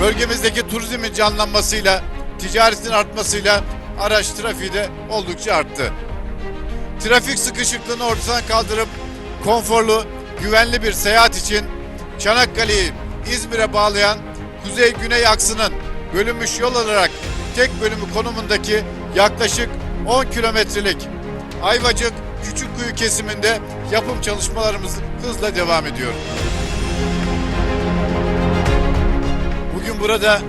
Bölgemizdeki turizmin canlanmasıyla, ticaretin artmasıyla araç trafiği de oldukça arttı. Trafik sıkışıklığını ortadan kaldırıp konforlu, güvenli bir seyahat için Çanakkale'yi İzmir'e bağlayan kuzey-güney aksının bölünmüş yol olarak tek bölümü konumundaki yaklaşık 10 kilometrelik Ayvacık Küçükkuyu kesiminde yapım çalışmalarımız hızla devam ediyor. Burada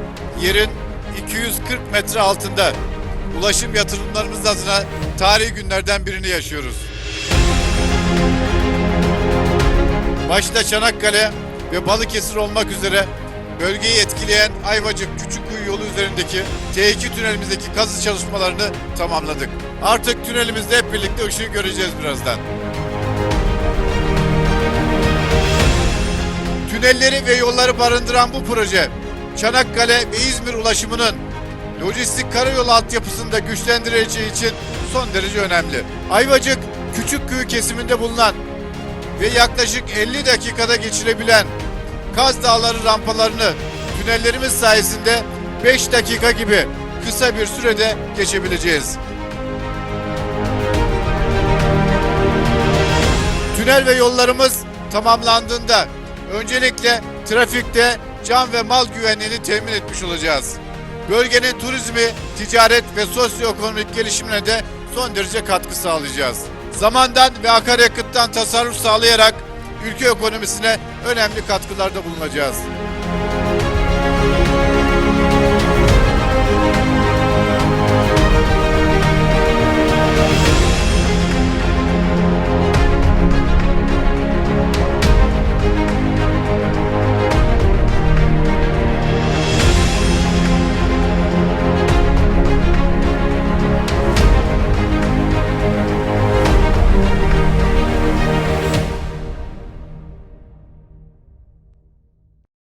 yerin 240 metre altında ulaşım yatırımlarımız adına tarihi günlerden birini yaşıyoruz. Başta Çanakkale ve Balıkesir olmak üzere bölgeyi etkileyen Ayvacık Küçükkuyu yolu üzerindeki T2 tünelimizdeki kazı çalışmalarını tamamladık. Artık tünelimizde hep birlikte ışığı göreceğiz birazdan. Tünelleri ve yolları barındıran bu proje Çanakkale ve İzmir ulaşımının lojistik karayolu altyapısında güçlendirileceği için son derece önemli. Ayvacık Küçükkuyu kesiminde bulunan ve yaklaşık 50 dakikada geçilebilen Kaz Dağları rampalarını tünellerimiz sayesinde 5 dakika gibi kısa bir sürede geçebileceğiz. Tünel ve yollarımız tamamlandığında öncelikle trafikte can ve mal güvenliğini temin etmiş olacağız. Bölgenin turizmi, ticaret ve sosyoekonomik gelişimine de son derece katkı sağlayacağız. Zamandan ve akaryakıttan tasarruf sağlayarak ülke ekonomisine önemli katkılarda bulunacağız.